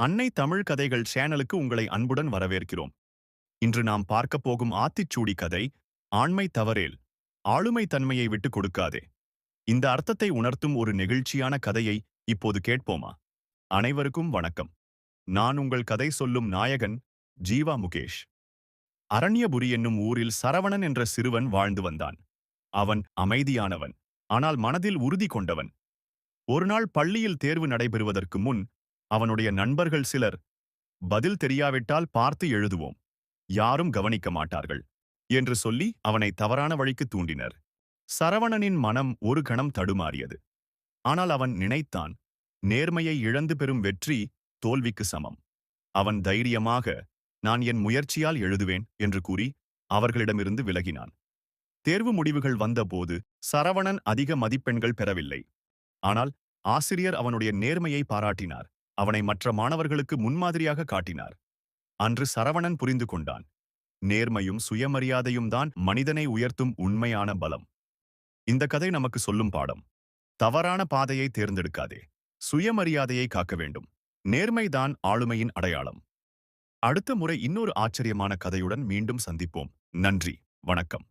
அன்னை தமிழ் கதைகள் சேனலுக்கு உங்களை அன்புடன் வரவேற்கிறோம். இன்று நாம் பார்க்கப் போகும் ஆத்திச்சூடி கதை ஆண்மை தவறேல் ஆளுமை தன்மையை விட்டுக் கொடுக்காதே. இந்த அர்த்தத்தை உணர்த்தும் ஒரு நெகிழ்ச்சியான கதையை இப்போது கேட்போமா? அனைவருக்கும் வணக்கம். நான் உங்கள் கதை சொல்லும் நாயகன் ஜீவா முகேஷ். அரண்யபுரி என்னும் ஊரில் சரவணன் என்ற சிறுவன் வாழ்ந்து வந்தான். அவன் அமைதியானவன் ஆனால் மனதில் உறுதி கொண்டவன். ஒருநாள் பள்ளியில் தேர்வு நடைபெறுவதற்கு முன் அவனுடைய நண்பர்கள் சிலர் பதில் தெரியாவிட்டால் பார்த்து எழுதுவோம். யாரும் கவனிக்க மாட்டார்கள் என்று சொல்லி அவனை தவறான வழிக்கு தூண்டினர். சரவணனின் மனம் ஒரு கணம் தடுமாறியது. ஆனால் அவன் நினைத்தான் நேர்மையை இழந்து பெறும் வெற்றி தோல்விக்கு சமம். அவன் தைரியமாக நான் என் முயற்சியால் எழுதுவேன் என்று கூறி அவர்களிடமிருந்து விலகினான். தேர்வு முடிவுகள் வந்தபோது சரவணன் அதிக மதிப்பெண்கள் பெறவில்லை. ஆனால் ஆசிரியர் அவனுடைய நேர்மையை பாராட்டினார். அவனை மற்ற மாணவர்களுக்கு முன்மாதிரியாக காட்டினார். அன்று சரவணன் புரிந்து கொண்டான். நேர்மையும் சுயமரியாதையும் தான் மனிதனை உயர்த்தும் உண்மையான பலம். இந்த கதை நமக்கு சொல்லும் பாடம். தவறான பாதையை தேர்ந்தெடுக்காதே. சுயமரியாதையை காக்க வேண்டும். நேர்மைதான் ஆளுமையின் அடையாளம். அடுத்த முறை இன்னொரு ஆச்சரியமான கதையுடன் மீண்டும் சந்திப்போம். நன்றி. வணக்கம்.